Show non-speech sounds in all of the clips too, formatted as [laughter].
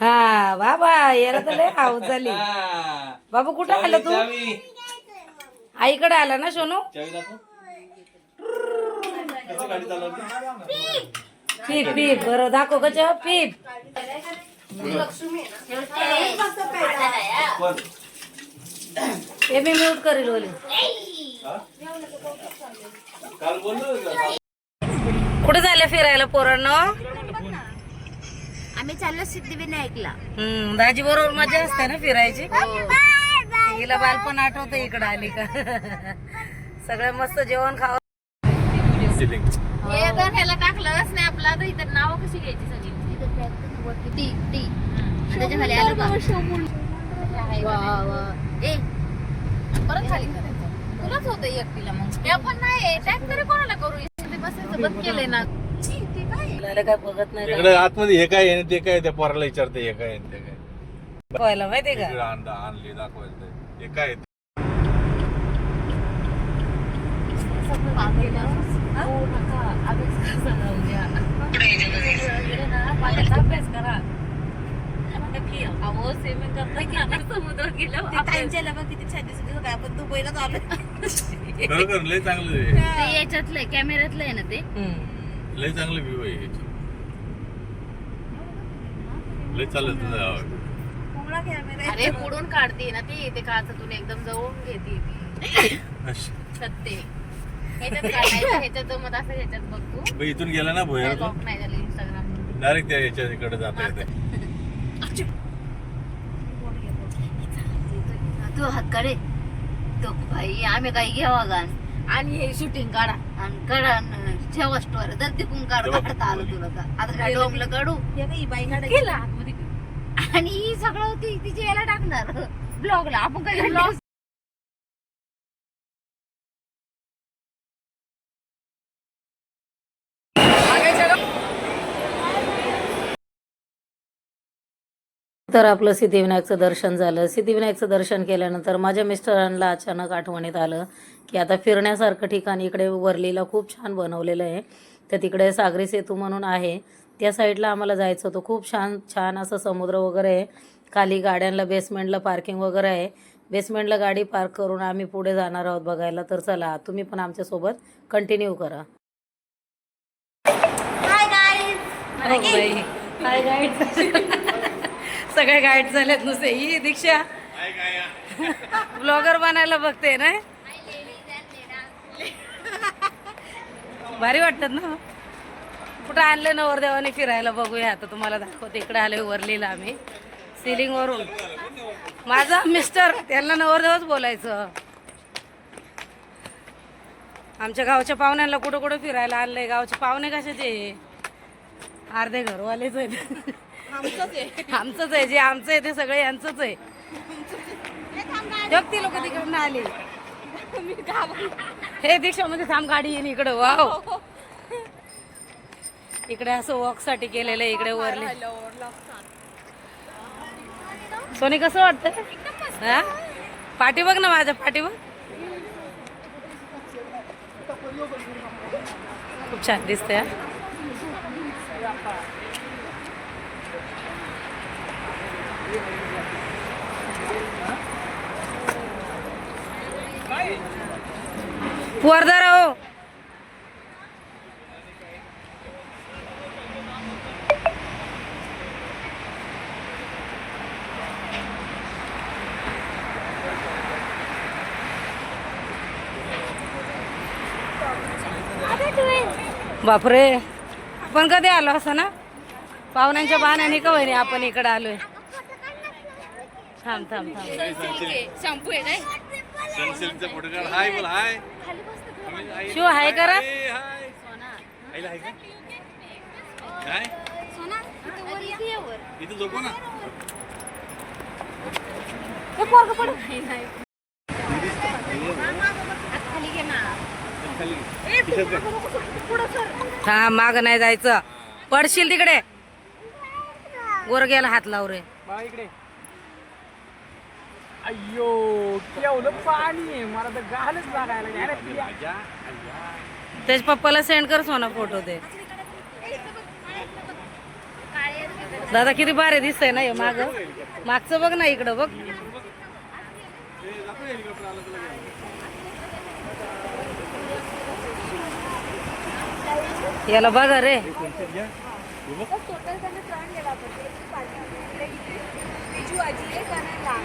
हा बाबा याला तर लय हाऊस झाली. बाबू कुठं आलं तू? आईकडे आला ना सोनू? पीप पीप बरं दाखव कच पीप. हे मी म्यूट करेल ओली होतो. कुठे झालं फिरायला पोरांनो? आम्ही चाललो सिद्धिविनायकला. हम्म दाजी बरोबर मजा असते ना फिरायची? हिला बालपण आठवतं इकडं आली का? [laughs] सगळं मस्त जेवण खावं. हे तर ह्याला टाकलंच नाही आपला. तर इथं नाव कशी घ्यायची सगळी? टी टी त्याच्याखाली आलं का. ए परत खाली करायचं. तुलाच होतं एकटीला मग. हे पण नाही टॅग तरी कोणाला करू? बसायचं बंद केलंय ना. आपल्याला काय बघत नाही इकडे आतमध्ये हे काय आहे आणि ते काय त्या पोराला विचारते हे काय आहे आणि ते काय दाखवायला माहितीये इकडे का आणलं ते. हे काय आहे ते? अभ्यास करा अहो स्विमिंग करता की आता समुद्र गेलं खरोखर लय चांगलं आहे. ते याच्यातलंय कॅमेऱ्यातलं आहे ना ते. लय चांगलं व्ह्यू आहे याची. लय चालत. अरे पुढून काढते ना ती. ते काचातून एकदम जवळून घेते ती. ह्याच्यात काढायचं ह्याच्यात जमत असं ह्याच्यात बघ तू. मग इथून गेला ना भोयर लॉक नाही झालं इंस्टाग्राम डायरेक्ट त्या याच्या इकडे जाता येते. तू तो भाई आम्ही काही घ्यावा गाण आणि हे शूटिंग काढा. आणि काढा न- ठेवा स्टोर तर तिकून काढ काढता आलं तुला का आता काय डोंगलं काढू. आणि ही सगळं ती तिच्या याला टाकणार. ब्लॉगला. आपण काही ब्लॉग तर आपलं सिद्धिविनायकचं दर्शन झालं. सिद्धिविनायकचं दर्शन केल्यानंतर माझ्या मिस्टरांना अचानक आठवणीत आलं की आता फिरण्यासारखं ठिकाण इकडे वरलीला खूप छान बनवलेलं आहे. तर तिकडे सागरी सेतू म्हणून आहे. त्या साईडला आम्हाला जायचं होतं. खूप छान छान असं समुद्र वगैरे आहे. खाली गाड्यांना बेसमेंटला पार्किंग वगैरे आहे. बेसमेंटला गाडी पार्क करून आम्ही पुढे जाणार आहोत बघायला. तर चला तुम्ही पण आमच्यासोबत कंटिन्यू करा. हाय गाईड सगळे गाईड झालेत नुसते. ही दीक्षा. ब्लॉगर बनायला बघते ना? भारी वाटतात ना. कुठं आणलं नवरदेवाने फिरायला बघूया. आता तुम्हाला दाखवते इकडे आले वरलीला आम्ही. सिलिंग वरून. माझा मिस्टर त्यांना नवरदेवच बोलायचं. आमच्या गावच्या पाहुण्यांना कुठं कुठं फिरायला आणलंय गावचे पाहुणे कशाचे अर्धे घरवालेच आहेत. आमचंच आहे. जे आमचं आहे ते सगळे यांचंच आहे. ती लोक तिकडनं आली. हे दीक्षामध्ये म्हणजे थांब गाडी येईन इकडं वाव. इकडे असं वॉकसाठी केलेलं आहे इकडे वरले. सोनी कसं वाटतं हा? पाठी बघ ना माझ्या पाठी बघ. खूप छान दिसतंय हा. पोरदार हो. बापरे. आपण कधी आलो असं ना? पाहुण्यांच्या बाण्याने का वहिनी आपण इकडे आलोय? थांब थांब थांब. शॅम्पू आहे काय सनसिल्कचा फोटो काढ. हाय बोल हाय. शिव हाय करा. ए, हाय. आईला हाय का? काय? इथं झोपू ना? हा माग नाही जायचं. पडशील तिकडे. गोरग्याला हात लाव रे. अय्यो केवढं पाणी मला तर गालच लागायला लागली. त्याच्या पप्पाला सेंड कर सोना फोटो दे. दादा किती भारी दिसतंय ना हे माग? मागचं बघ ना इकडं बघ. याला बघा रे.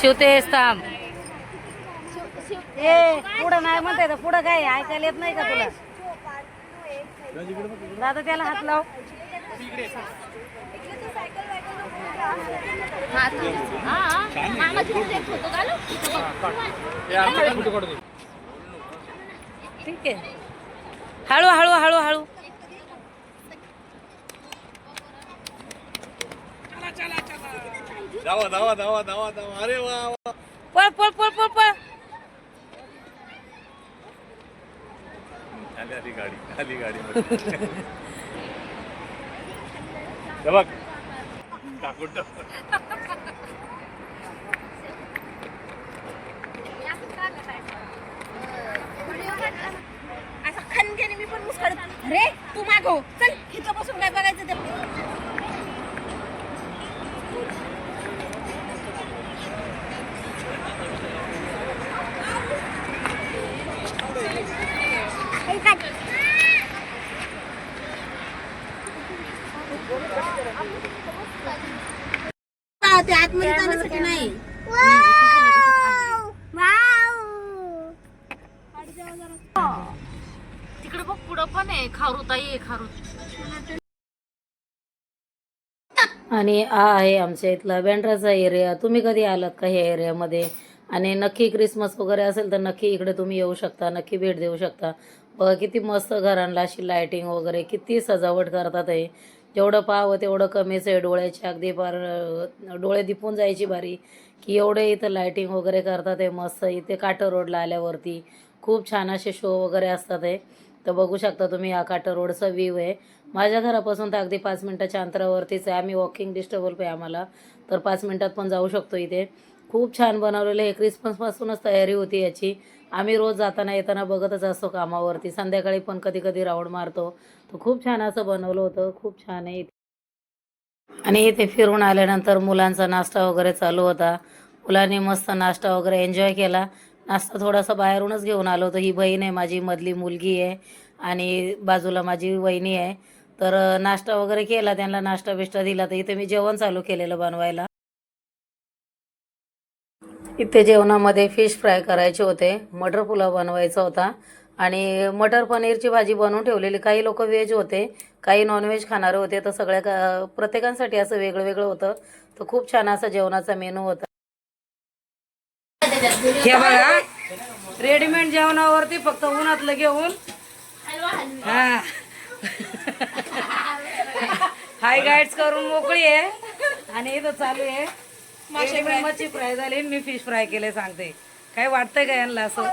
शिवतेस थांब. ए पुढं नाही म्हणताय पुढं काय? ऐकायला येत नाही का तुला? दादा त्याला हात लाव. ठीक आहे. हळू हळू हळू हळू. धावा धावा धावा धावा धावा अरे वा वा. पळ पळ पळ पळ पळ. आली गाडी आली गाडी बघ. काकुट. असं मी पण मुस्कडत अरे तू मागो हो. चल हिथं बसून काय बघायचं ते आतमध्ये जाण्यासाठी नाही तिकडे बघ पुढं पण आहे खारुताई आहे खारू आणि हा आहे आमच्या इथला बँड्राचा एरिया तुम्ही कधी आलात का ह्या एरियामध्ये आणि नक्की क्रिसमस वगैरे असेल तर नक्की इकडे तुम्ही येऊ शकता नक्की भेट देऊ शकता. बघा किती मस्त घरांना अशी लायटिंग वगैरे किती सजावट करतात आहे जेवढं पाहावं तेवढं कमीच आहे डोळ्याची अगदी फार डोळे दिपून जायची बारी की एवढे इथं लायटिंग वगैरे करतात आहे मस्त. इथे काटर रोडला आल्यावरती. खूप छान असे शो वगैरे असतात आहे तर बघू शकता तुम्ही हा काटा रोडचा व्ह्यू आहे. माझ्या घरापासून तर अगदी पाच मिनटाच्या अंतरावरतीच आहे. आम्ही वॉकिंग डिस्टर्बल आहे आम्हाला. तर पाच मिनटात पण जाऊ शकतो इथे. खूप छान बनवलेलं आहे. क्रिसमसपासूनच तयारी होती याची. आम्ही रोज जाताना येताना बघतच असतो कामावरती. संध्याकाळी पण कधी कधी राऊंड मारतो. तर खूप छान असं बनवलं होतं. खूप छान आहे आणि इथे फिरून आल्यानंतर मुलांचा नाश्ता वगैरे चालू होता. मुलांनी मस्त नाश्ता वगैरे एन्जॉय केला. नाश्ता थोडासा बाहेरूनच घेऊन आलो होतो. ही बहीण आहे माझी मधली मुलगी आहे आणि बाजूला माझी वहिनी आहे. तर नाश्ता वगैरे केला त्यांना नाश्ता बिष्टा दिला. तर इथे मी जेवण चालू केलेलं बनवायला. इथे जेवणामध्ये फिश फ्राय करायचे होते. मटर पुलाव बनवायचा होता. आणि मटर पनीरची भाजी बनवून ठेवलेली. काही लोक व्हेज होते काही नॉनव्हेज खाणारे होते. तर सगळ्या प्रत्येकांसाठी असं वेगळं वेगळं होतं. तर खूप छान असा जेवणाचा मेनू होता. हे बघा. रेडीमेड जेवणावरती फक्त उन्हातलं घेऊन. हा. हाय गाईड्स करून मोकळी आहे. आणि इथं चालू आहे. रेडीमेड मच्छी फ्राय झाली. मी फिश फ्राय केले सांगते. काय वाटतंय का यांना असं?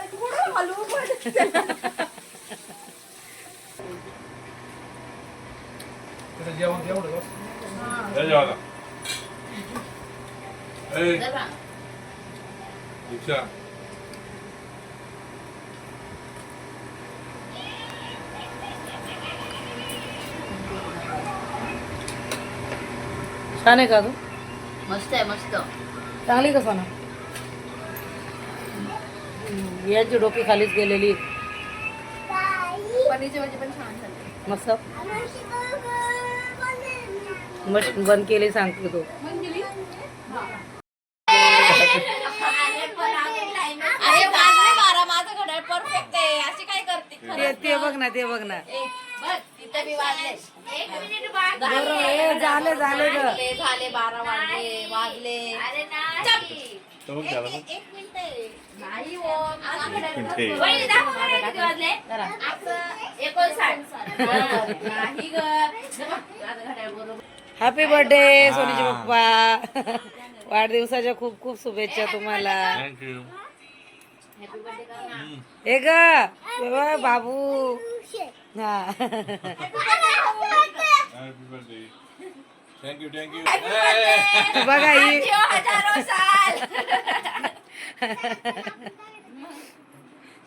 जेवायला. ए, दीक्षा छान आहे का तू मस्त आहे मस्त. चांगली का सोना? याची डोकी खालीच गेलेली. पनीरची भाजी पण छान झाली. मस्त. बंद केली सांगते तू अरे वाजले बारा माझं घड्याळ परफेक्ट आहे अशी काय करते ते ते बघ ना ते बघ ना. ए, बघ तिथे मी वाजले. एक मिनिट बरं, ए, झाले झाले ग. झाले झाले बारा वाजले वाजले. अरे नाही. तो बघ झाला. बघ. एक मिनिट. आहे. नाही हो माझं घड्याळ मिनिटे. बघ. वहिनी, दाखव घड्याळ किती वाजले. असं एकोणसाठ. हा, नाही ग. माझं घड्याळ बरोबर. हॅपी बर्थडे सोनीजी पप्पा. वाढदिवसाच्या खूप खूप शुभेच्छा तुम्हाला. Thank हे ग बाबू. हा. [laughs] बघा ही.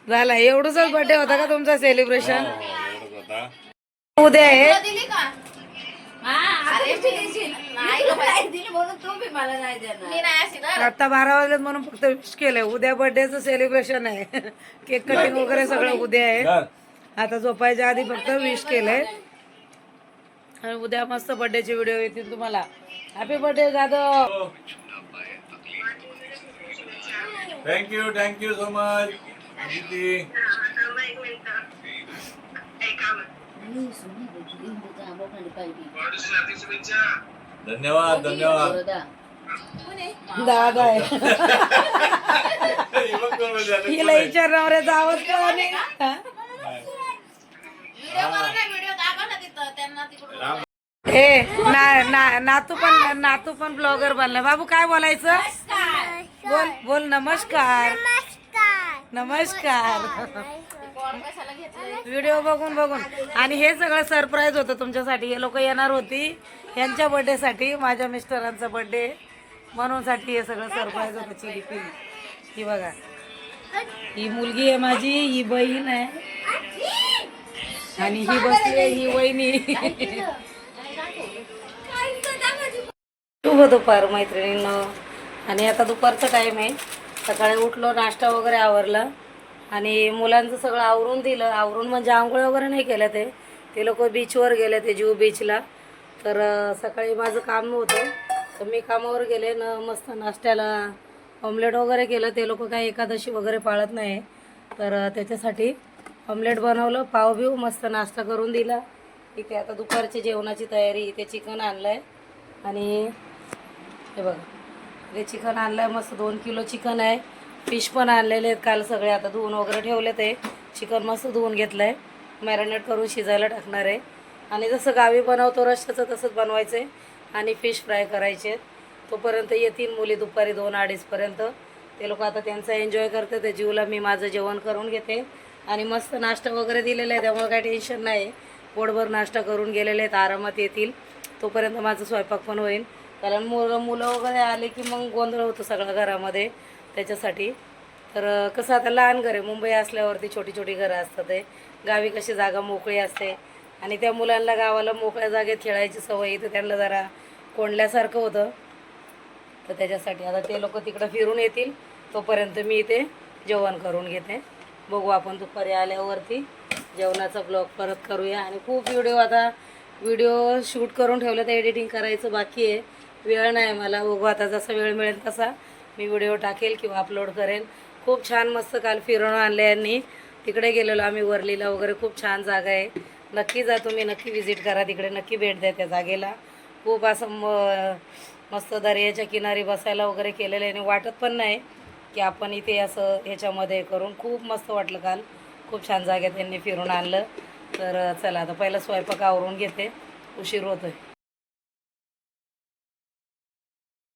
झाला एवढंच बर्थडे होता का तुमचा सेलिब्रेशन हो, एवढंच दिली नाही. मी नाही अशी ना. आता बारा वाजलेत म्हणून फक्त विश केलंय. उद्या बर्थडेचं सेलिब्रेशन आहे. केक कटिंग वगैरे सगळं उद्या आहे. आता झोपायच्या आधी फक्त विश केलंय. आणि उद्या मस्त बर्थडेचे व्हिडिओ येतील तुम्हाला. Happy birthday Jadhav. Thank you thank you so much धन्यवाद धन्यवाद. दादा आहे. [laughs] हे बघ कोण आता. हिला विचार नवऱ्याचा आवाज कळा नाही. हा? व्हिडिओ करा ना व्हिडिओ दाखवा ना तिथं त्यांना तिकडून. ए ना ना नातू पण नातू पण ब्लॉगर बनला बाबू काय बोलायचं? बोल बोल नमस्कार. नमस्कार. व्हिडिओ बघून बघून. आणि हे सगळं सरप्राईज होतं तुमच्यासाठी. हे लोक येणार होती यांच्या बर्थडेसाठी माझ्या मिस्टरांचा बर्थडे म्हणूनसाठी हे सगळं सरप्राईज होतं चिली पिली ही बघा. ही मुलगी आहे माझी ही बहीण आहे. आणि ही बसली आहे, ही वहिनी. शुभ दुपार मैत्रिणींना. आणि आता दुपारचा टाईम आहे. सकाळी उठलो नाश्ता वगैरे आवरला. आणि मुलांचं सगळं आवरून दिलं. आवरून म्हणजे आंघोळ वगैरे नाही केलं ते. ते लोक बीचवर गेले ते जुहू बीचला तर सकाळी माझं काम होतं. तर मी कामावर गेले. न मस्त नाश्त्याला ऑमलेट वगैरे केलं. ते लोक काही एकादशी वगैरे पाळत नाही. तर त्याच्यासाठी ऑमलेट बनवलं. पाव बिव मस्त नाश्ता करून दिला. इथे आता दुपारची जेवणाची तयारी. इथे चिकन आणलं आहे आणि हे बघा. हे चिकन आणलं आहे मस्त दोन किलो चिकन आहे. फिश पण आणलेले आहेत काल सगळे. आता धुवून वगैरे ठेवले ते चिकन मस्त धुवून घेतलं आहे मॅरिनेट करून शिजायला टाकणार आहे. आणि जसं गावी बनवतो रश्श्याचं तसंच बनवायचं आहे आणि फिश फ्राय करायचे आहेत. तोपर्यंत येतील मुली दुपारी दोन अडीचपर्यंत ते लोक आता त्यांचा एन्जॉय करते ते जीवला मी माझं जेवण करून घेते. आणि मस्त नाश्ता वगैरे दिलेला आहे. त्यामुळे काही टेन्शन नाही. पोटभर नाश्ता करून गेलेले आहेत. आरामात येतील. तोपर्यंत माझं स्वयंपाक पण होईल. कारण मुलं मुलं वगैरे आले की मग गोंधळ होतो सगळं घरामध्ये. त्याच्यासाठी. तर कसं आता लहान घर आहे मुंबई असल्यावरती छोटी छोटी घरं असतात ते गावी कशी जागा मोकळी असते. आणि त्या मुलांना गावाला मोकळ्या जागेत खेळायची सवय तर त्यांना जरा कोंडल्यासारखं होतं. तर त्याच्यासाठी आता ते लोक तिकडं फिरून येतील. तोपर्यंत मी इथे जेवण करून घेते. बघू आपण दुपारी आल्यावरती जेवणाचा ब्लॉग परत करूया. आणि खूप व्हिडिओ आता व्हिडिओ शूट करून ठेवलं तर एडिटिंग करायचं बाकी आहे. वेळ नाही मला बघू आता जसा वेळ मिळेल तसा. मी व्हिडिओ टाकेल किंवा अपलोड करेन. खूप छान मस्त काल फिरून आणले यांनी. तिकडे गेलेलो आम्ही वरलीला वगैरे खूप छान जागा आहे. नक्की जा तुम्ही नक्की व्हिजिट करा तिकडे नक्की भेट द्या त्या जागेला. खूप असं म मस्त दर्याच्या किनारी बसायला वगैरे केलेलं आहे. आणि वाटत पण नाही की आपण इथे असं ह्याच्यामध्ये करून खूप मस्त वाटलं काल. खूप छान जागा त्यांनी फिरून आणलं. तर चला आता पहिलं स्वयंपाक आवरून घेते. उशीर होतोय.